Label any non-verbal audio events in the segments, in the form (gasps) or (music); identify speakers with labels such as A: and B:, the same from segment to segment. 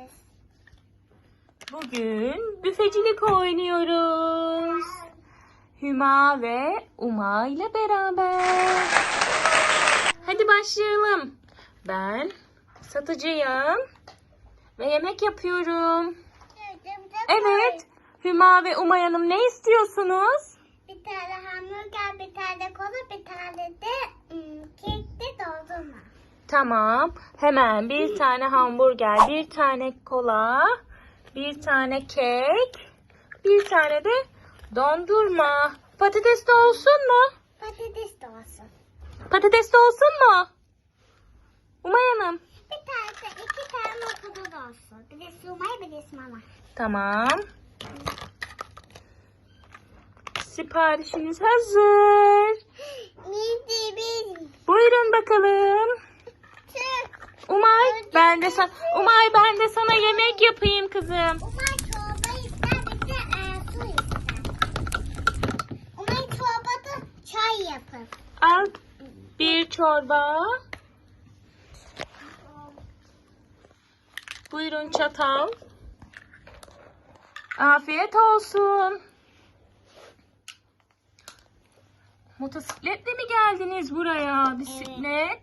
A: oynuyoruz? Bugün büfecilik oynuyoruz. Hüma ve Uma ile beraber. Hadi başlayalım. Ben satıcıyım ve yemek yapıyorum. Evet. Hüma ve Umay Hanım ne istiyorsunuz?
B: Bir tane hamburger, bir tane
A: Tamam. Hemen bir tane hamburger, bir tane kola, bir tane kek, bir tane de dondurma. Patates de olsun mu?
B: Patates de olsun.
A: Patates de olsun mu? Umay Hanım.
B: Bir tane iki tane da olsun. Bir de sumay bir de mama.
A: Tamam. Siparişiniz hazır. (gasps) Buyurun bakalım. Ben de sana Umay ben de sana yemek yapayım kızım.
B: Umay çorba ister bir de e, su ister. Umay çorbada çay yapın.
A: Al bir çorba. Buyurun çatal. Afiyet olsun. Motosikletle mi geldiniz buraya? Bisiklet.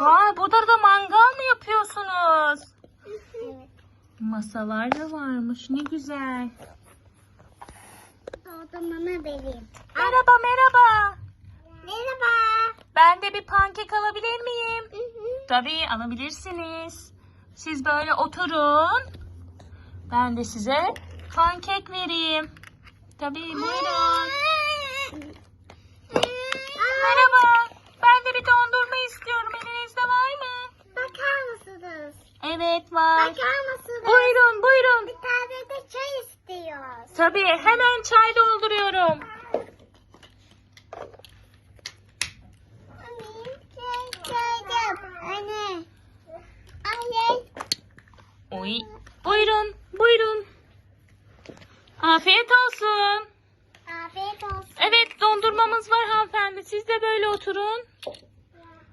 A: Vay burada da mangal yapıyorsunuz?
B: Evet.
A: Masalar da varmış. Ne güzel.
B: Vereyim.
A: Merhaba merhaba.
B: Merhaba.
A: Ben de bir pankek alabilir miyim? Tabii alabilirsiniz. Siz böyle oturun. Ben de size pankek vereyim. Tabii buyurun. Merhaba. Ben de bir dondurma istiyorum. Elinizde var mı?
B: Bakar mısınız?
A: Evet var.
B: Bakar mısınız?
A: Buyurun buyurun.
B: Bir tane de çay istiyoruz.
A: Tabii hemen çay dolduruyorum.
B: Anne. Anne.
A: Oy. Buyurun buyurun. Afiyet olsun.
B: Afiyet olsun.
A: Evet dondurmamız var hanımefendi. Siz de böyle oturun.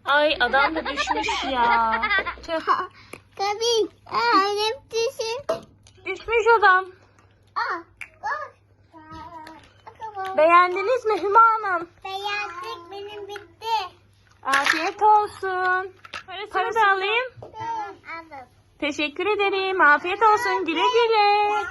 A: Ay adam da düşmüş ya. (laughs) Tüh,
B: Tabii. Annem düşün.
A: düşmüş adam.
B: Aa. Bak.
A: Beğendiniz mi Hüma Hanım?
B: Beğendik benim bitti.
A: Afiyet olsun. Parasını da alayım.
B: Tamam aldım.
A: Teşekkür ederim. Afiyet olsun. Güle güle.